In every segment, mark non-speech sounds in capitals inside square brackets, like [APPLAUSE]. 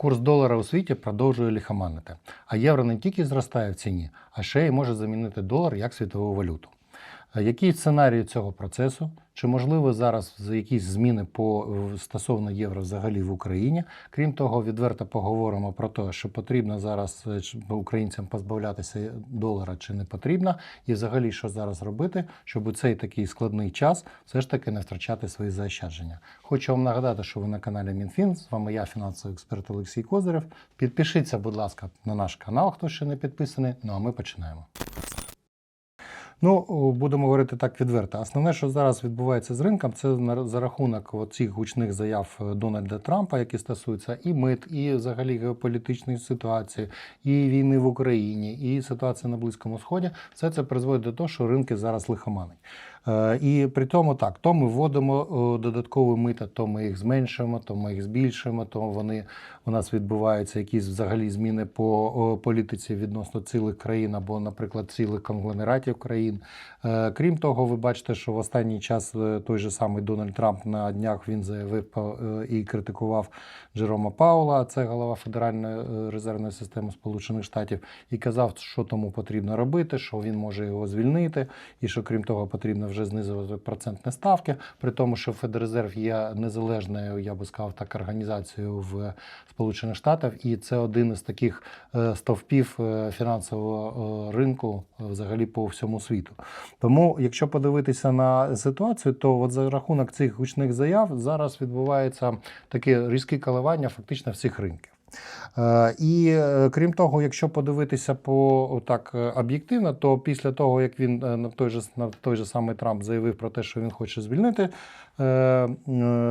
Курс долара у світі продовжує ліхоманити. а євро не тільки зростає в ціні, а ще й може замінити долар як світову валюту. Які сценарії цього процесу? Чи можливо зараз за якісь зміни по стосовно євро взагалі в Україні? Крім того, відверто поговоримо про те, що потрібно зараз е, українцям позбавлятися долара чи не потрібно, і взагалі що зараз робити, щоб у цей такий складний час все ж таки не втрачати свої заощадження. Хочу вам нагадати, що ви на каналі МінФін. З вами я, фінансовий експерт Олексій Козирев. Підпишіться, будь ласка, на наш канал, хто ще не підписаний. Ну а ми починаємо. Ну, будемо говорити так відверто. Основне, що зараз відбувається з ринком, це за рахунок цих гучних заяв е, Дональда Трампа, які стосуються і мит, і взагалі геополітичної ситуації, і війни в Україні, і ситуації на Близькому Сході. Все це призводить до того, що ринки зараз лихоманить. Е, І при тому так, то ми вводимо е, додаткові мита, то ми їх зменшуємо, то ми їх збільшуємо, то вони у нас відбуваються якісь взагалі зміни по політиці відносно цілих країн або, наприклад, цілих конгломератів країн. Е, Крім того, ви бачите, що в останній час е, той же самий Дональд Трамп на днях він заявив е, і критикував Джерома Паула, це голова Федеральної е, резервної системи Сполучених Штатів, і казав, що тому потрібно робити, що він може його звільнити, і що крім того потрібно вже знизувати процентні ставки, при тому, що Федрезерв є незалежною, я би сказав так, організацією в Сполучених Штатах, і це один із таких е, стовпів е, фінансового е, ринку взагалі по всьому світу. Тому, якщо подивитися на ситуацію, то от за рахунок цих гучних заяв зараз відбувається таке різкі коливання фактично всіх ринків. Е, І е, крім того, якщо подивитися по так об'єктивно, то після того, як він е, на той же на той же самий Трамп заявив про те, що він хоче звільнити е, е,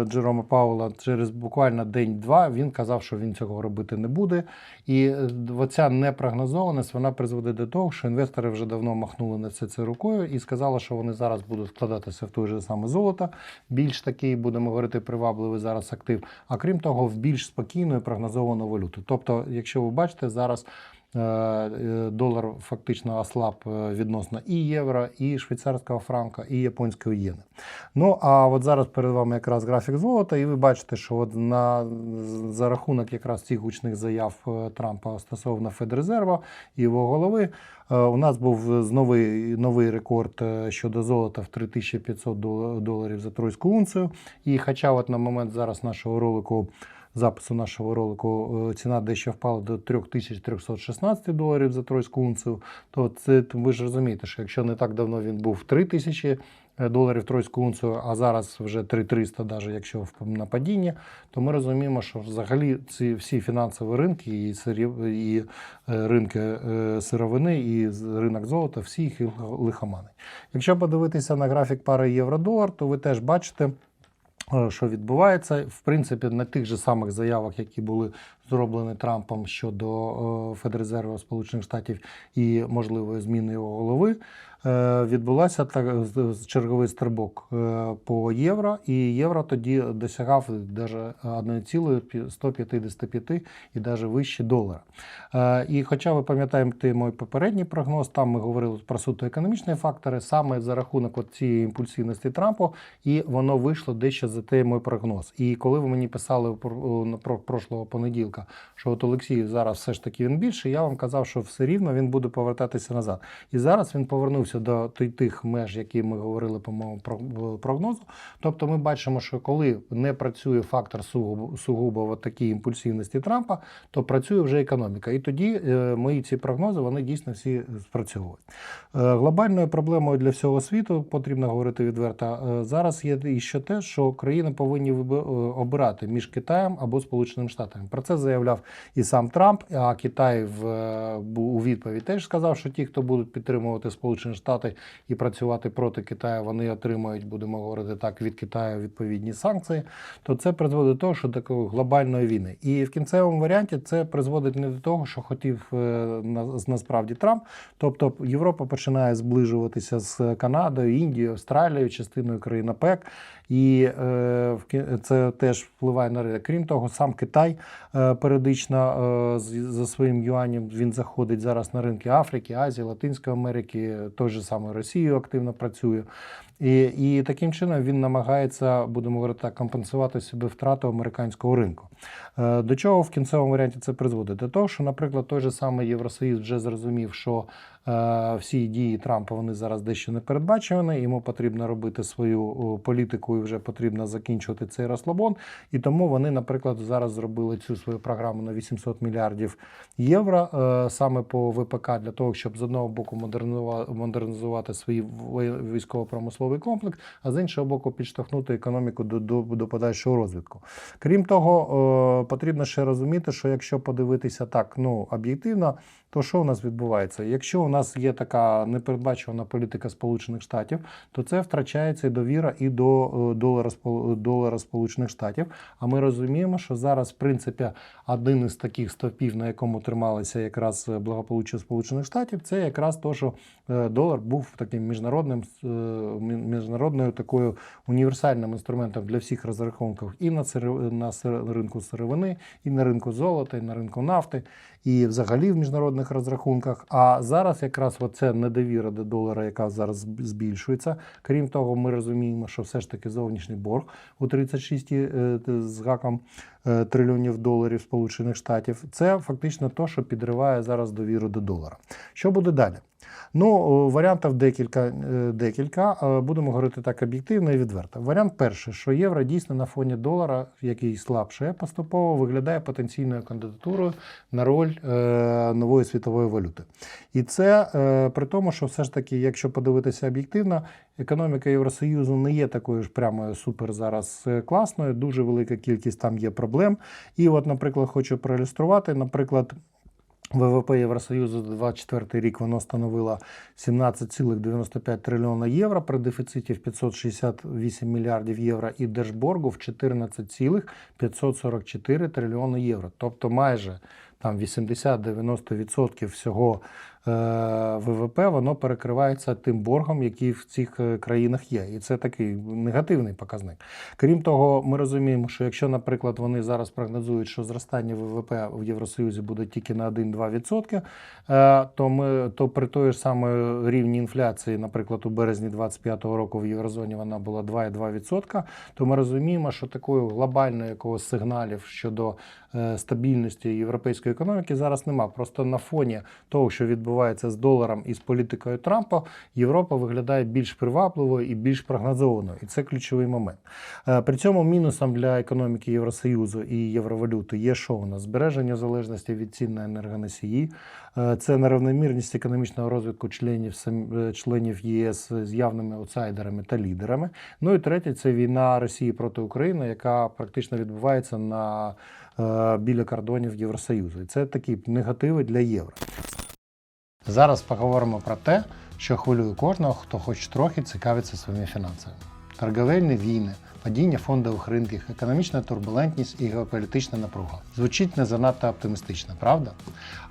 Джерома Паула, через буквально день-два він казав, що він цього робити не буде. І е, оця непрогнозованість вона призведе до того, що інвестори вже давно махнули на все це рукою і сказали, що вони зараз будуть вкладатися в той же саме золото, більш такий, будемо говорити, привабливий зараз актив. А крім того, в більш спокійну і прогнозовану валюту. Тобто, якщо ви бачите, зараз. Е, е, Долар фактично ослаб е, відносно і євро, і швейцарського франка, і японської єни. Ну а от зараз перед вами якраз графік золота, і ви бачите, що от на за рахунок якраз цих гучних заяв Трампа стосовно Федрезерва і його голови, у нас був новий, новий рекорд щодо золота в 3500 дол- доларів за тройську унцію. І хоча от на момент зараз нашого ролику. Запису нашого ролику е, ціна дещо впала до 3316 доларів за тройську унцію, то це ви ж розумієте, що якщо не так давно він був 3000 доларів тройську унцію, а зараз вже 3300, навіть якщо на падінні, то ми розуміємо, що взагалі ці всі фінансові ринки і, сирів, і е, ринки е, сировини, і ринок золота, всі їх лихоманить. Якщо подивитися на графік пари євро-долар, то ви теж бачите. Е, Що відбувається, в принципі, на тих же самих заявах, які були зроблені Трампом щодо е, Федрезерву Сполучених Штатів і можливої зміни його голови, відбулася так черговий стрибок е, по євро, і євро тоді досягав навіть 1,155 і навіть вище долара. Е, І хоча ви пам'ятаєте мій попередній прогноз, там ми говорили про суто економічні фактори, саме за рахунок цієї імпульсивності Трампа, і воно вийшло дещо за той мій прогноз. І коли ви мені писали про прошлого понеділка, що от Олексій зараз все ж таки він більше, я вам казав, що все рівно він буде повертатися назад. І зараз він повернувся до тих меж, які ми говорили по моєму про- прогнозу. Тобто ми бачимо, що коли не працює фактор сугубо, сугубо такій імпульсивності Трампа, то працює вже економіка. І тоді е, мої ці прогнози вони дійсно всі спрацьовують. Е, Глобальною проблемою для всього світу потрібно говорити відверто. е, Зараз є і ще те, що країни повинні обирати між Китаєм або Сполученими Штатами. Про це заявляв і сам Трамп. А Китай в у відповідь теж сказав, що ті, хто будуть підтримувати Сполучені Штати і працювати проти Китаю, вони отримають, будемо говорити так, від Китаю відповідні санкції. То це призводить до того, що такої глобальної війни. І в кінцевому варіанті це призводить не до того, що хотів е, на- насправді Трамп. Тобто Європа починає зближуватися з Канадою, Індією, Австралією, частиною країн ОПЕК. І е, це теж впливає на ринок. Крім того, сам Китай е, періодично е, за своїм юанем він заходить зараз на ринки Африки, Азії, Латинської Америки, той же самої Росією активно працює. І, і таким чином він намагається, будемо говорити так, компенсувати собі втрату американського ринку. До чого в кінцевому варіанті це призводить? До того, що, наприклад, той же самий Євросоюз вже зрозумів, що всі дії Трампа вони зараз дещо не передбачувані, йому потрібно робити свою політику і вже потрібно закінчувати цей розслабон. І тому вони, наприклад, зараз зробили цю свою програму на 800 мільярдів євро е, саме по ВПК для того, щоб з одного боку модернізувати свій військово-промисловий комплекс, а з іншого боку підштовхнути економіку до, до, до подальшого розвитку. Крім того, е, потрібно ще розуміти, що якщо подивитися так ну, об'єктивно, то що у нас відбувається? Якщо у нас є така непередбачувана політика Сполучених Штатів, то це втрачається і довіра і до е, долара, долара Сполучених Штатів. А ми розуміємо, що зараз, в принципі, один із таких стовпів, на якому трималися якраз е, благополуччя Сполучених Штатів, це якраз то, що е, долар був таким міжнародним міжнародною такою універсальним інструментом для всіх розрахунків і на на ринку сировини, і на ринку золота, і на ринку нафти, і взагалі в міжнародних розрахунках. А зараз якраз оце недовіра до долара, яка зараз збільшується. Крім того, ми розуміємо, що все ж таки зовнішній борг у 36 е, з гаком е, трильйонів доларів Сполучених Штатів. Це фактично то, що підриває зараз довіру до долара. Що буде далі? Ну, варіантів декілька. е, декілька. Будемо говорити так об'єктивно і відверто. Варіант перший, що євро дійсно на фоні долара, який слабше поступово, виглядає потенційною кандидатурою на роль е, нової світової валюти. І це е, при тому, що все ж таки, якщо подивитися об'єктивно, економіка Євросоюзу не є такою ж прямо супер зараз е, класною. Дуже велика кількість там є проблем. І, от, наприклад, хочу проілюструвати, наприклад. ВВП Євросоюзу за 24 рік воно становило 17,95 трильйона євро при дефіциті в 568 мільярдів євро і держборгу в 14,544 трильйони євро. Тобто майже там 80-90% всього ВВП воно перекривається тим боргом, який в цих е, країнах є. І це такий негативний показник. Крім того, ми розуміємо, що якщо, наприклад, вони зараз прогнозують, що зростання ВВП в Євросоюзі буде тільки на 1-2%, е, то ми то при той ж самій рівні інфляції, наприклад, у березні 2025 року в Єврозоні вона була 2,2%, то ми розуміємо, що такої глобальної якогось сигналів щодо е, стабільності європейської економіки зараз нема. Просто на фоні того, що відбувається з доларом і з політикою Трампа, Європа виглядає більш привабливою і більш прогнозованою. І це ключовий момент. Е, При цьому мінусом для економіки Євросоюзу і євровалюти є що у нас? Збереження залежності від цін на енергоносії, Е, це неравномірність економічного розвитку членів е, членів ЄС з явними аутсайдерами та лідерами. Ну і третє це війна Росії проти України, яка практично відбувається на біля кордонів Євросоюзу. І це такі негативи для євро. Зараз поговоримо про те, що хвилює кожного, хто хоч трохи цікавиться своїми фінансами. Торговельні війни, падіння фондових ринків, економічна турбулентність і геополітична напруга. Звучить не занадто оптимістично, правда?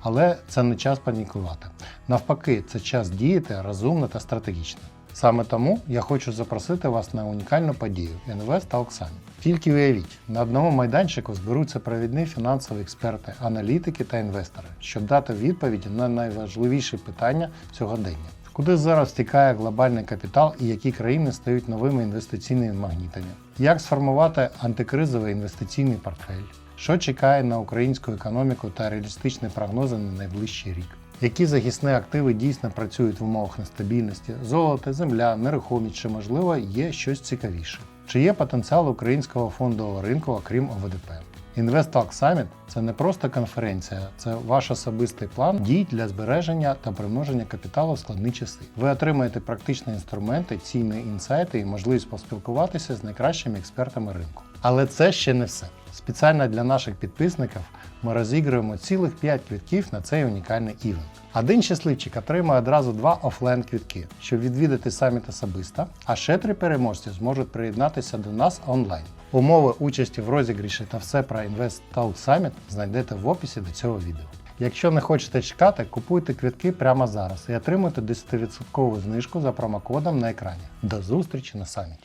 Але це не час панікувати. Навпаки, це час діяти розумно та стратегічно. Саме тому я хочу запросити вас на унікальну подію Invest Talk Summit. Тільки уявіть, на одному майданчику зберуться провідні фінансові експерти, аналітики та інвестори, щоб дати відповіді на найважливіші питання сьогодення. Куди зараз стікає глобальний капітал і які країни стають новими інвестиційними магнітами? Як сформувати антикризовий інвестиційний портфель? Що чекає на українську економіку та реалістичні прогнози на найближчий рік? Які захисні активи дійсно працюють в умовах нестабільності? Золото, земля, нерухомість чи можливо є щось цікавіше? Чи є потенціал українського фондового ринку, окрім ОВДП? InvestTalk Summit – це не просто конференція, це ваш особистий план дій для збереження та примноження капіталу в складні часи. Ви отримаєте практичні інструменти, цінні інсайти і можливість поспілкуватися з найкращими експертами ринку. Але це ще не все. Спеціально для наших підписників ми розігруємо цілих 5 квитків на цей унікальний івент. Один щасливчик отримає одразу два офлайн квітки, щоб відвідати саміт особисто, а ще три переможці зможуть приєднатися до нас онлайн. Умови участі в розігріші та все про Invest Talk Summit знайдете в описі до цього відео. Якщо не хочете чекати, купуйте квітки прямо зараз і отримуйте 10% знижку за промокодом на екрані. До зустрічі на саміті!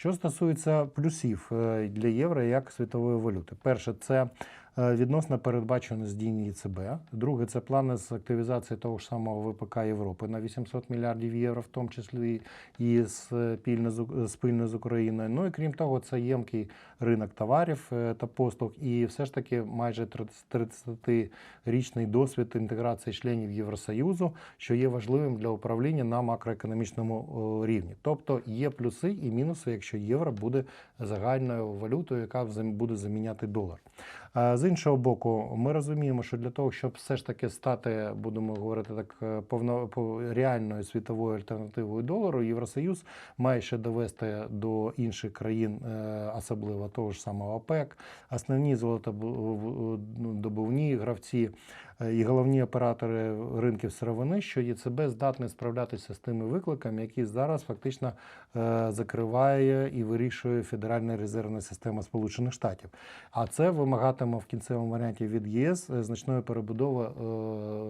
Що стосується плюсів е, для євро як світової валюти, перше, це відносно передбаченої дії ЄЦБ. Друге, це плани з активізації того ж самого ВПК Європи на 800 мільярдів євро, в тому числі і спільно з, спільно з Україною. Ну і крім того, це ємкий ринок товарів е, та послуг, і все ж таки майже 30-річний досвід інтеграції членів Євросоюзу, що є важливим для управління на макроекономічному рівні. Тобто є плюси і мінуси, якщо євро буде загальною валютою, яка буде заміняти долар. З іншого боку, ми розуміємо, що для того, щоб все ж таки стати, будемо говорити так, е, повно реальною світовою альтернативою долару, Євросоюз має ще довести до інших країн, е, особливо того ж самого ОПЕК, основні золотодобувні гравці е, і головні оператори ринків сировини, що ЄЦБ здатний справлятися з тими викликами, які зараз фактично е, закриває і вирішує Федеральна резервна система Сполучених Штатів. А це вимагатиме в кінцевому варіанті від ЄС е, значної перебудови е,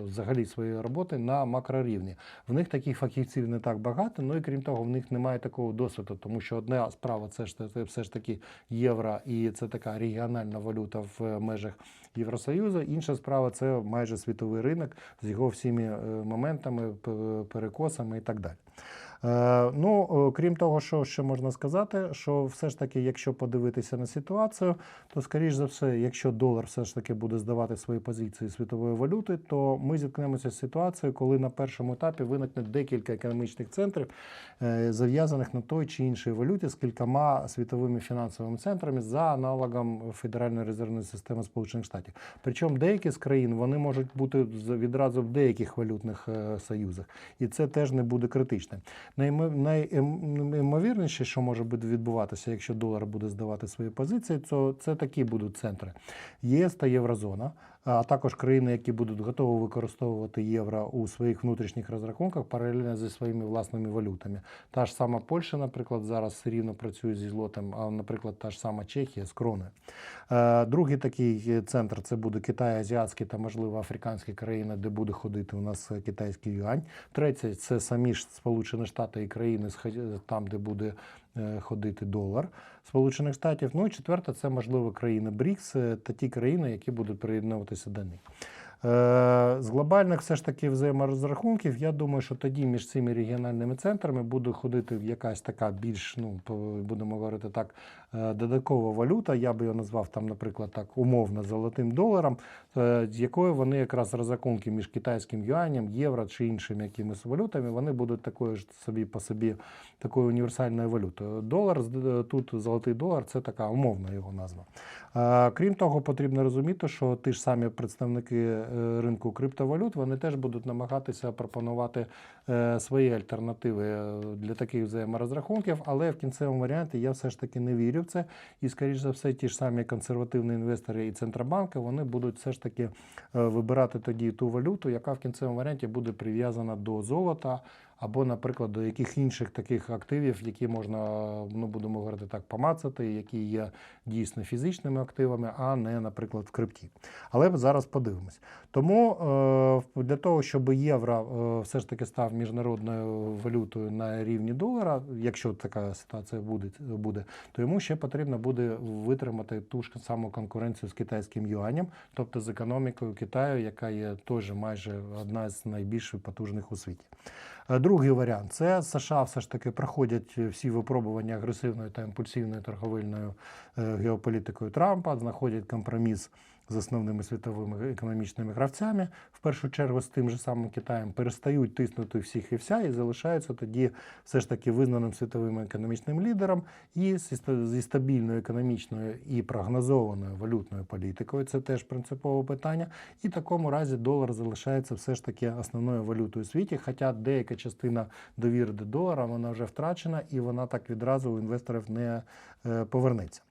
взагалі своєї роботи на макрорівні. В них таких фахівців не так багато, ну і крім того, в них немає такого досвіду, тому що одна справа це ж це все ж таки євро, і це така регіональна валюта в межах Євросоюзу. Інша справа це майже світовий ринок з його всіми е, моментами, перекосами і так далі. Е, Ну, е, крім того, що ще можна сказати, що все ж таки, якщо подивитися на ситуацію, то скоріш за все, якщо долар все ж таки буде здавати свої позиції світової валюти, то ми зіткнемося з ситуацією, коли на першому етапі виникне декілька економічних центрів, е, зав'язаних на той чи іншій валюті з кількома світовими фінансовими центрами за аналогом Федеральної резервної системи Сполучених Штатів. Причому деякі з країн вони можуть бути відразу в деяких валютних союзах, і це теж не буде критичним. Наймо- Найімовірніше, що може відбуватися, якщо долар буде здавати свої позиції, то це такі будуть центри: ЄС та Єврозона, а також країни, які будуть готові використовувати євро у своїх внутрішніх розрахунках паралельно зі своїми власними валютами. Та ж сама Польща, наприклад, зараз рівно працює зі злотом, а, наприклад, та ж сама Чехія з кроною. Е, Другий такий центр це буде Китай, азіатський та, можливо, африканські країни, де буде ходити у нас китайський юань. Третє це самі ж Сполучені Штати і країни там, де буде ходити долар Сполучених Штатів. Ну і четверта, це можливо країни БРІКС е, та ті країни, які будуть приєднуватися до них. Е, З глобальних все ж таки взаєморозрахунків, я думаю, що тоді між цими регіональними центрами буде ходити якась така більш, ну будемо говорити так, е, додаткова валюта. Я би його назвав там, наприклад, так умовно золотим доларом, е, з якою вони якраз розрахунки між китайським юанем, євро чи іншими якимись валютами, вони будуть такою ж собі по собі такою універсальною валютою. Долар з- тут золотий долар це така умовна його назва. Е, Крім того, потрібно розуміти, що ті ж самі представники е, ринку криптовалют вони теж будуть намагатися пропонувати е, свої альтернативи е, для таких взаєморозрахунків, але в кінцевому варіанті я все ж таки не вірю в це. І, скоріш за все, ті ж самі консервативні інвестори і центробанки вони будуть все ж таки е, вибирати тоді ту валюту, яка в кінцевому варіанті буде прив'язана до золота. Або, наприклад, до яких інших таких активів, які можна, ну будемо говорити так, помацати, які є дійсно фізичними активами, а не, наприклад, в крипті. Але зараз подивимось. Тому е, для того, щоб євро е, все ж таки став міжнародною валютою на рівні долара, якщо така ситуація буде, буде, то йому ще потрібно буде витримати ту ж саму конкуренцію з китайським юанем, тобто з економікою Китаю, яка є теж майже одна з найбільш потужних у світі. Е, Другий варіант. Це США все ж таки проходять всі випробування агресивною та імпульсивною торговельною е, геополітикою Трампа, знаходять компроміс з основними світовими економічними гравцями, в першу чергу з тим же самим Китаєм, перестають тиснути всіх і вся, і залишаються тоді все ж таки визнаним світовим економічним лідером і зі стабільною економічною і прогнозованою валютною політикою. Це теж принципове питання. І в такому разі долар залишається все ж таки основною валютою у світі, хоча деяка частина довіри до долара вона вже втрачена і вона так відразу у інвесторів не е, повернеться.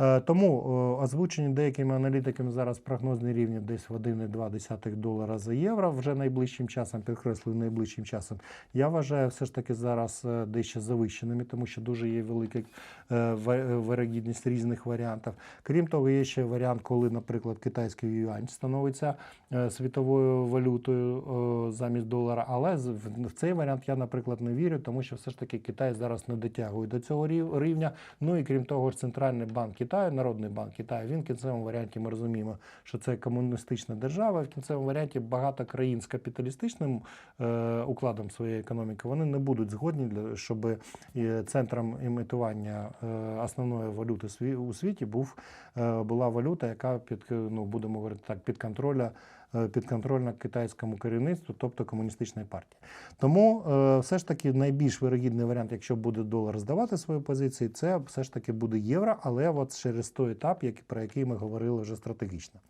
Е, Тому е, озвучені деякими аналітиками зараз прогнозні рівні десь в 1,2 долара за євро вже найближчим часом, підкреслюю, найближчим часом. Я вважаю все ж таки зараз е, дещо завищеними, тому що дуже є велика вирогідність різних варіантів. Крім того, є ще варіант, коли, наприклад, китайський юань становиться світовою валютою замість долара. Але в цей варіант я, наприклад, не вірю, тому що все ж таки Китай зараз не дотягує до цього рівня. Ну і крім того, ж центральний банк Китаю, Народний банк Китаю, він в кінцевому варіанті ми розуміємо, що це комуністична держава. В кінцевому варіанті багато країн з капіталістичним е, укладом своєї економіки вони не будуть згодні для щоб е, центром імітування е, основної валюти у світі був е, була валюта, яка під ну будемо говорити так, під контроля. Е, Підконтрольна китайському керівництву, тобто комуністичної партії. Тому е, все ж таки найбільш вирогідний варіант, якщо буде долар здавати свої позиції, це все ж таки буде євро, але от через той етап, про який ми говорили вже стратегічно.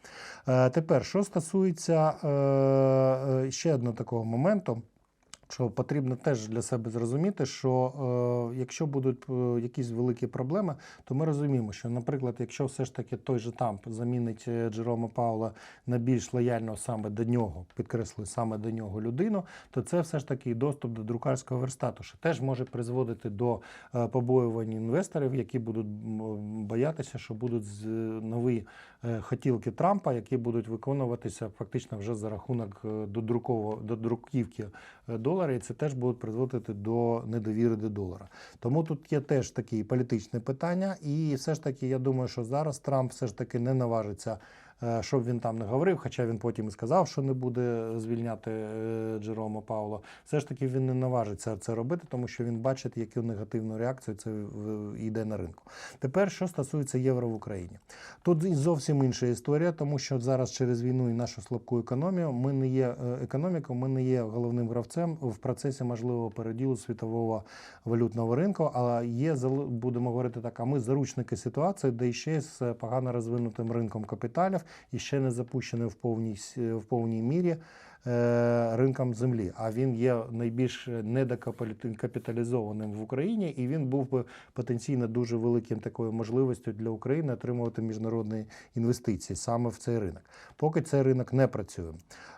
Е, тепер, що стосується ще одного такого моменту. Що потрібно теж для себе зрозуміти, що е, якщо будуть е, якісь великі проблеми, то ми розуміємо, що, наприклад, якщо все ж таки той же Тамп замінить е, Джерома Паула на більш лояльного саме до нього, підкреслюю, саме до нього людину, то це все ж таки доступ до друкарського верстату, що теж може призводити до е, побоювань інвесторів, які будуть боятися, що будуть з- нові хотілки Трампа, які будуть виконуватися фактично вже за рахунок додруково- додруківки е, долара, і це теж буде призводити до недовіри до долара. Тому тут є теж такі політичні питання, і все ж таки, я думаю, що зараз Трамп все ж таки не наважиться. Е, Щоб він там не говорив, хоча він потім і сказав, що не буде звільняти е, Джерома Паула. Все ж таки він не наважиться це робити, тому що він бачить, яку негативну реакцію це йде на ринку. Тепер, що стосується євро в Україні, тут зовсім інша історія, тому що зараз через війну і нашу слабку економію ми не є е, економікою, ми не є головним гравцем в процесі можливого переділу світового валютного ринку. А є будемо говорити так. А ми заручники ситуації, де ще з погано розвинутим ринком капіталів і ще не запущений в повній в повній мірі. Е, Ринком землі, а він є найбільш недокапіталізованим в Україні, і він був би потенційно дуже великим такою можливістю для України отримувати міжнародні інвестиції саме в цей ринок. Поки цей ринок не працює.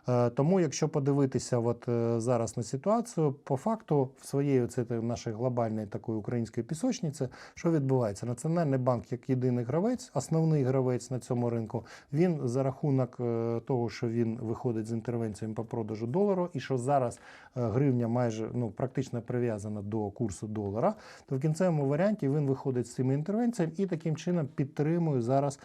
Е, Тому, якщо подивитися от е, зараз на ситуацію, по факту в своєї це нашої глобальної такої української пісочниці, що відбувається? Національний банк, як єдиний гравець, основний гравець на цьому ринку, він за рахунок того, що він виходить з інтервенціями по продажу долару, і що зараз е, гривня майже ну практично прив'язана до курсу долара, то в кінцевому варіанті він виходить з цими інтервенціями і таким чином підтримує зараз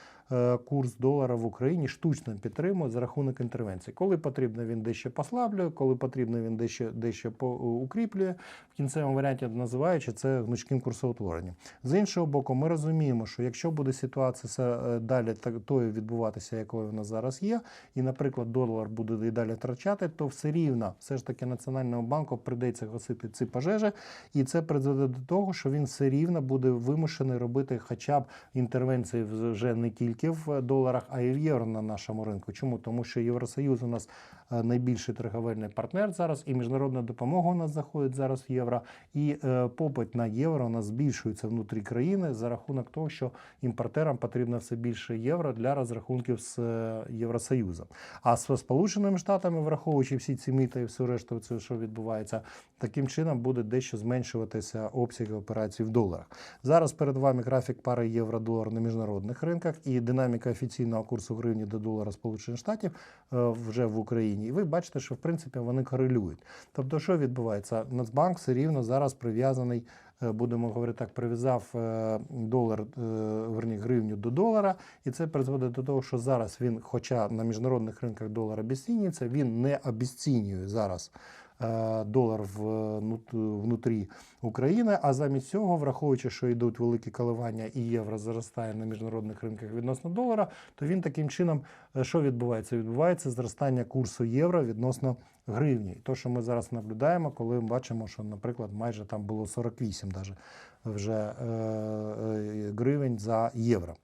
курс долара в Україні, штучно підтримує за рахунок інтервенцій. Коли потрібно, він дещо послаблює, коли потрібно, він дещо дещо по- укріплює. В кінцевому варіанті називаючи це гнучким курсоутворенням. З іншого боку, ми розуміємо, що якщо буде ситуація е, далі так тою відбуватися, якою вона зараз є, і, наприклад, долар буде і далі втрачати, то все рівно все ж таки Національному банку прийдеться гасити ці пожежі, і це призведе до того, що він все рівно буде вимушений робити хоча б інтервенції вже не тільки в доларах, а й в євро на нашому ринку. Чому? Тому що Євросоюз у нас найбільший торговельний партнер зараз, і міжнародна допомога у нас заходить зараз в євро, і е, попит на євро у нас збільшується внутрі країни за рахунок того, що імпортерам потрібно все більше євро для розрахунків з е, Євросоюзом. А з Сполученими Штатами, враховуючи всі ці міти і всю решту, що відбувається, таким чином буде дещо зменшуватися обсяги операцій в доларах. Зараз перед вами графік пари євро-долар на міжнародних ринках і динаміка офіційного курсу гривні до долара Сполучених Штатів е, вже в Україні. І ви бачите, що в принципі вони корелюють. Тобто, що відбувається? Нацбанк все рівно зараз прив'язаний. е, Будемо говорити так, прив'язав е, долар, е, верні, гривню до долара, і це призводить до того, що зараз він, хоча на міжнародних ринках долар обіцінюється, він не обіцінює зараз долар в, нут- внутрі України. А замість цього, враховуючи, що йдуть великі коливання і євро зростає на міжнародних ринках відносно долара, то він таким чином, е, що відбувається? Відбувається зростання курсу євро відносно гривні. І то, що ми зараз наблюдаємо, коли ми бачимо, що, наприклад, майже там було 48 даже вже е, е, гривень за євро.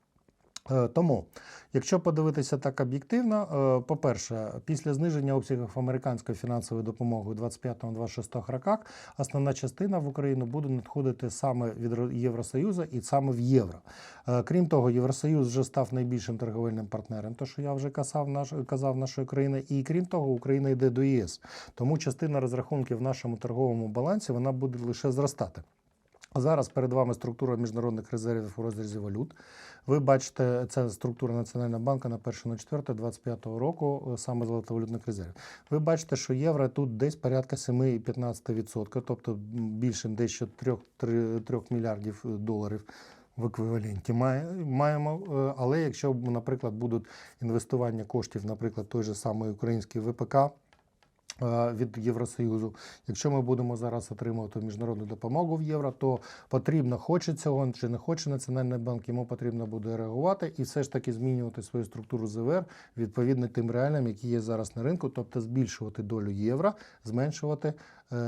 Е, Тому, якщо подивитися так об'єктивно, е, по-перше, після зниження обсягів американської фінансової допомоги у 25-26 роках, основна частина в Україну буде надходити саме від Євросоюзу і саме в євро. Е, Крім того, Євросоюз вже став найбільшим торговельним партнером, то що я вже казав, наш, казав нашої країни, і крім того, Україна йде до ЄС. Тому частина розрахунків в нашому торговому балансі вона буде лише зростати. Зараз перед вами структура міжнародних резервів у розрізі валют. Ви бачите, це структура Національного банку на 1.04.25 року, е, саме золотовалютних резервів. Ви бачите, що євро тут десь порядка 7,15%, тобто більше дещо 3, 3, 3 мільярдів доларів в еквіваленті маємо. е, Але якщо, наприклад, будуть інвестування коштів, наприклад, той же самий український ВПК. Е, Від Євросоюзу, якщо ми будемо зараз отримувати міжнародну допомогу в євро, то потрібно, хоче цього чи не хоче Національний банк, йому потрібно буде реагувати і все ж таки змінювати свою структуру ЗВР відповідно тим реаліям, які є зараз на ринку, тобто збільшувати долю євро, зменшувати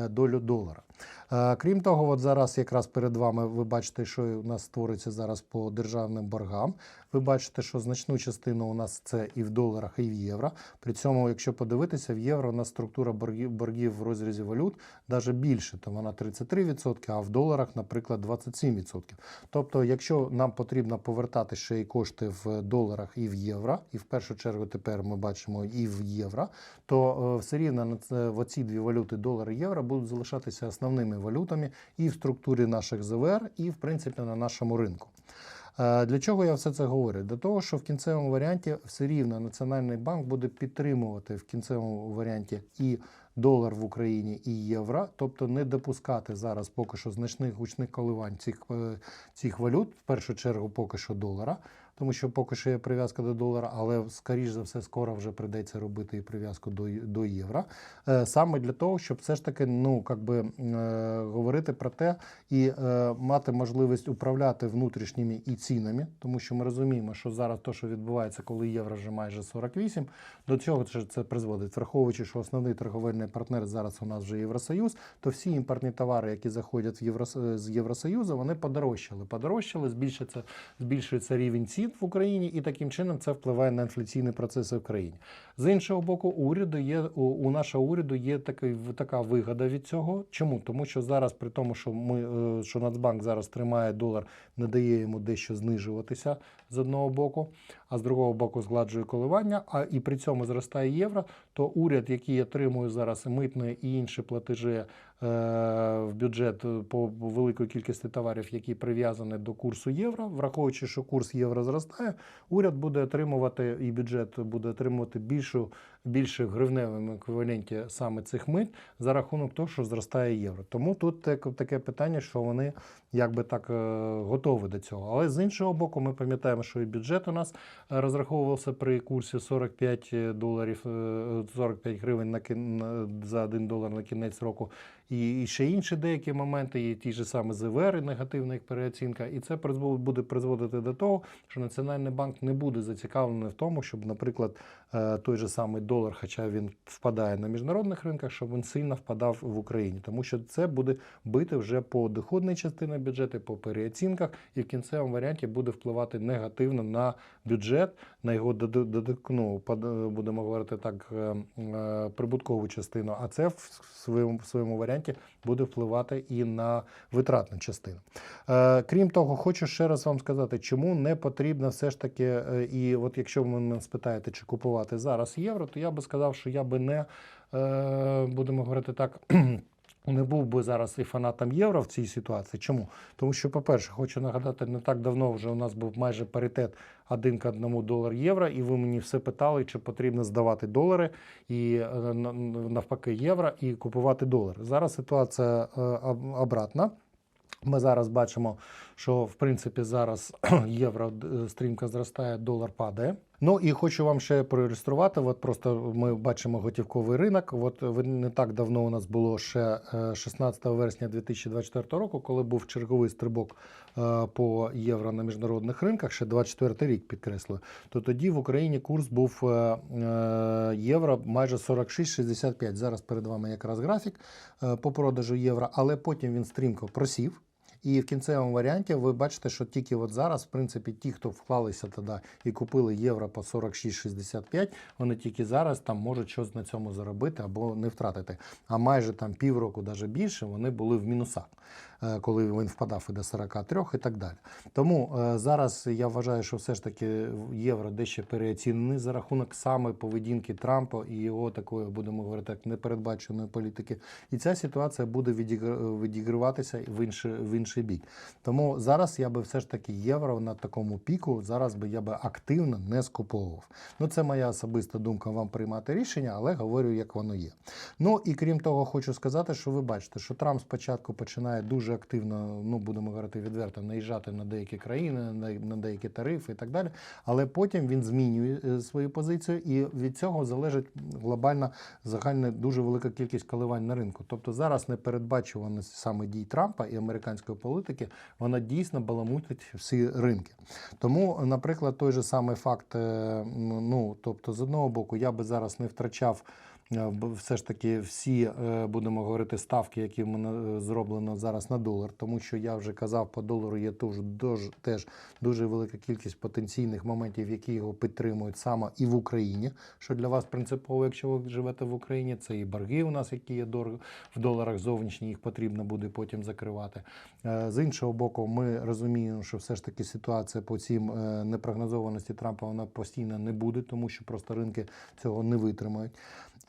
долю долара. Е, Крім того, от зараз якраз перед вами ви бачите, що у нас створиться зараз по державним боргам. Ви бачите, що значну частину у нас це і в доларах, і в євро. При цьому, якщо подивитися, в євро у нас структура боргів, боргів в розрізі валют навіть більше, то вона 33%, а в доларах, наприклад, 27%. Тобто, якщо нам потрібно повертати ще й кошти в доларах і в євро, і в першу чергу тепер ми бачимо і в євро, то е, все рівно в оці дві валюти долар і євро будуть залишатися основними валютами і в структурі наших ЗВР, і в принципі на нашому ринку. Е, Для чого я все це говорю? Для того, що в кінцевому варіанті все рівно Національний банк буде підтримувати в кінцевому варіанті і долар в Україні, і євро, тобто не допускати зараз поки що значних гучних коливань цих, е, цих валют, в першу чергу поки що долара, тому що поки що є прив'язка до долара, але скоріш за все скоро вже прийдеться робити і прив'язку до, до євро. Е, Саме для того, щоб все ж таки ну, как би, е, говорити про те і е, мати можливість управляти внутрішніми і цінами, тому що ми розуміємо, що зараз те, що відбувається, коли євро вже майже 48, до цього це, призводить, враховуючи, що основний торговельний партнер зараз у нас вже Євросоюз, то всі імпортні товари, які заходять в Єврос... з Євросоюзу, вони подорожчали. Подорожчали, збільшиться, збільшується рівень цін в Україні, і таким чином це впливає на інфляційні процеси в країні. З іншого боку, уряду є у, нашого уряду є такий така вигода від цього. Чому? Тому що зараз, при тому, що ми е, що Нацбанк зараз тримає долар, не дає йому дещо знижуватися з одного боку, а з другого боку згладжує коливання. А і при цьому зростає євро. То уряд, який отримує зараз митне і інші платежі в бюджет по великої кількості товарів, які прив'язані до курсу євро, враховуючи, що курс євро зростає, уряд буде отримувати і бюджет буде отримувати більшу більше в гривневому еквіваленті саме цих мит за рахунок того, що зростає євро. Тому тут таке питання, що вони якби так е, готові до цього. Але з іншого боку, ми пам'ятаємо, що і бюджет у нас е, розраховувався при курсі 45 доларів, е, 45 гривень на за 1 долар на кінець року. І, і ще інші деякі моменти, є ті ж самі ЗВР, і негативна їх переоцінка. І це буде призводити до того, що Національний банк не буде зацікавлений в тому, щоб, наприклад, е, той же самий долар, хоча він впадає на міжнародних ринках, щоб він сильно впадав в Україні, тому що це буде бити вже по доходній частині бюджету, по переоцінках, і в кінцевому варіанті буде впливати негативно на бюджет, на його ну, будемо говорити так, е, е, прибуткову частину. А це в своєму, в своєму варіанті буде впливати і на витратну частину. Е, Крім того, хочу ще раз вам сказати, чому не потрібно все ж таки, і от якщо ви мене спитаєте, чи купувати зараз євро, то я би сказав, що я би не е, будемо говорити так. [CLEARS THROAT] Не був би зараз і фанатом євро в цій ситуації. Чому? Тому що, по-перше, хочу нагадати, не так давно вже у нас був майже паритет один к одному долар євро, і ви мені все питали, чи потрібно здавати долари і е, навпаки євро і купувати долари. Зараз ситуація е, обратна. Ми зараз бачимо, що в принципі зараз [CLEARS THROAT] євро стрімко зростає, долар падає. Ну і хочу вам ще проілюструвати. От просто ми бачимо готівковий ринок. От не так давно у нас було ще е, 16 вересня 2024 року, коли був черговий стрибок е, по євро на міжнародних ринках, ще 24 рік підкреслюю. То тоді в Україні курс був е, е, євро майже 46-65. Зараз перед вами якраз графік е, по продажу євро, але потім він стрімко просів. І в кінцевому варіанті ви бачите, що тільки от зараз, в принципі, ті, хто вклалися тоді і купили євро по 46-65, вони тільки зараз там можуть щось на цьому заробити або не втратити. А майже там півроку, навіть більше, вони були в мінусах, е, коли він впадав і до 43 і так далі. Тому е, зараз я вважаю, що все ж таки євро дещо переоцінений за рахунок саме поведінки Трампа і його такої, будемо говорити, так, непередбаченої політики. І ця ситуація буде відігр- відіграватися в інший, в інший інший бік. Тому зараз я би все ж таки євро на такому піку, зараз би я би активно не скуповував. Ну, це моя особиста думка вам приймати рішення, але говорю, як воно є. Ну і крім того, хочу сказати, що ви бачите, що Трамп спочатку починає дуже активно, ну будемо говорити відверто, наїжджати на деякі країни, на, деякі тарифи і так далі. Але потім він змінює е, свою позицію, і від цього залежить глобальна загальна дуже велика кількість коливань на ринку. Тобто зараз непередбачуваність саме дій Трампа і американської політики, вона дійсно баламутить всі ринки. Тому, наприклад, той же самий факт, е, ну тобто, з одного боку, я би зараз не втрачав. Е, Все ж таки, всі е, будемо говорити ставки, які мене зроблено зараз на долар, тому що я вже казав, по долару є теж, дуже, велика кількість потенційних моментів, які його підтримують саме і в Україні, що для вас принципово, якщо ви живете в Україні, це і борги у нас, які є в доларах зовнішні, їх потрібно буде потім закривати. Е, З іншого боку, ми розуміємо, що все ж таки ситуація по цим е, непрогнозованості Трампа вона постійно не буде, тому що просто ринки цього не витримають.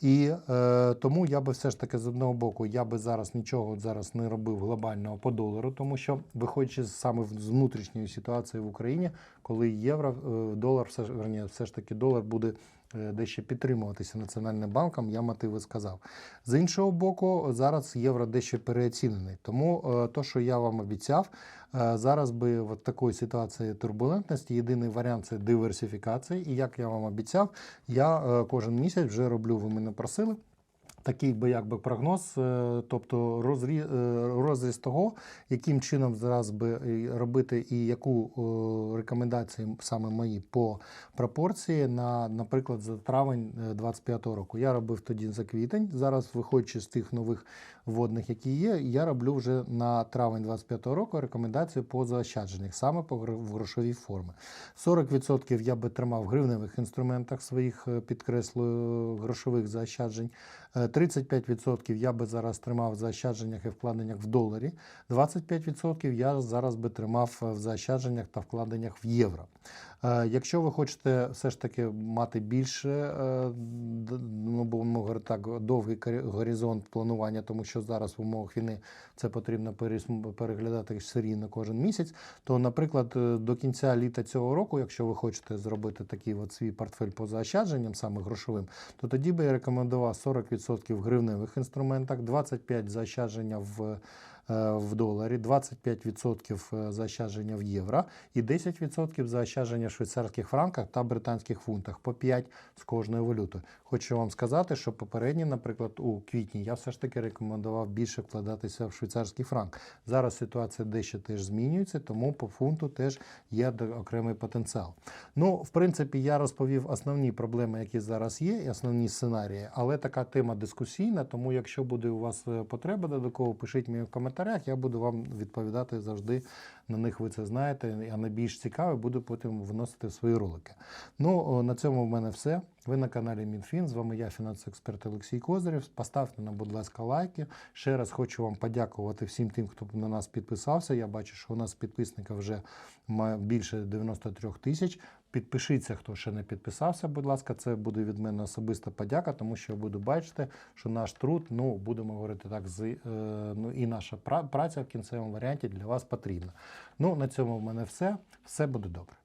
І е, тому я би все ж таки з одного боку, я би зараз нічого зараз не робив глобального по долару, тому що виходячи саме з внутрішньої ситуації в Україні, коли євро, е, долар, все ж верні, все ж таки долар буде дещо підтримуватися Національним банком, я мотиви сказав. З іншого боку, зараз євро дещо переоцінений. Тому е, то, що я вам обіцяв, е, зараз би в такої ситуації турбулентності єдиний варіант це диверсифікація. І як я вам обіцяв, я е, кожен місяць вже роблю, ви мене просили. Такий би якби прогноз, е, тобто е, розріз того, яким чином зараз би робити і яку е, рекомендації саме мої по пропорції на, наприклад, за травень 25-го року. Я робив тоді за квітень. Зараз, виходячи з тих нових вводних, які є, я роблю вже на травень 25-го року рекомендації по заощадженнях, саме по грошовій формі. 40% я би тримав в гривневих інструментах своїх, е, підкреслюю, грошових заощаджень. Е, 35% я би зараз тримав в заощадженнях і вкладеннях в доларі. 25% я зараз би тримав в заощадженнях та вкладеннях в євро. Е, Якщо ви хочете все ж таки мати більше, е, ну будемо говорити так, довгий горизонт планування, тому що зараз в умовах війни це потрібно переглядати все рівно кожен місяць. То, наприклад, е, до кінця літа цього року, якщо ви хочете зробити такий от свій портфель по заощадженням, саме грошовим, то тоді би я рекомендував 40% в гривневих інструментах, 25% заощадження в, в доларі, 25% заощадження в євро і 10% заощадження в швейцарських франках та британських фунтах, по 5 з кожної валюти. Хочу вам сказати, що попередні, наприклад, у квітні я все ж таки рекомендував більше вкладатися в швейцарський франк. Зараз ситуація дещо теж змінюється, тому по фунту теж є окремий потенціал. Ну, в принципі, я розповів основні проблеми, які зараз є, і основні сценарії, але така тема дискусійна, тому якщо буде у вас е, потреба додатково, пишіть мені в коментарях, я буду вам відповідати завжди на них, ви це знаєте, а найбільш цікаве буду потім вносити свої ролики. Ну, на цьому в мене все. Ви на каналі Мінфін. З вами я, фінансовий експерт Олексій Козирєв. Поставте нам, будь ласка, лайки. Ще раз хочу вам подякувати всім тим, хто на нас підписався. Я бачу, що у нас підписників вже має більше 93 тисяч. Підпишіться, хто ще не підписався, будь ласка, це буде від мене особиста подяка, тому що я буду бачити, що наш труд, ну будемо говорити так, з, е, ну і наша пра- праця в кінцевому варіанті для вас потрібна. Ну на цьому в мене все. Все буде добре.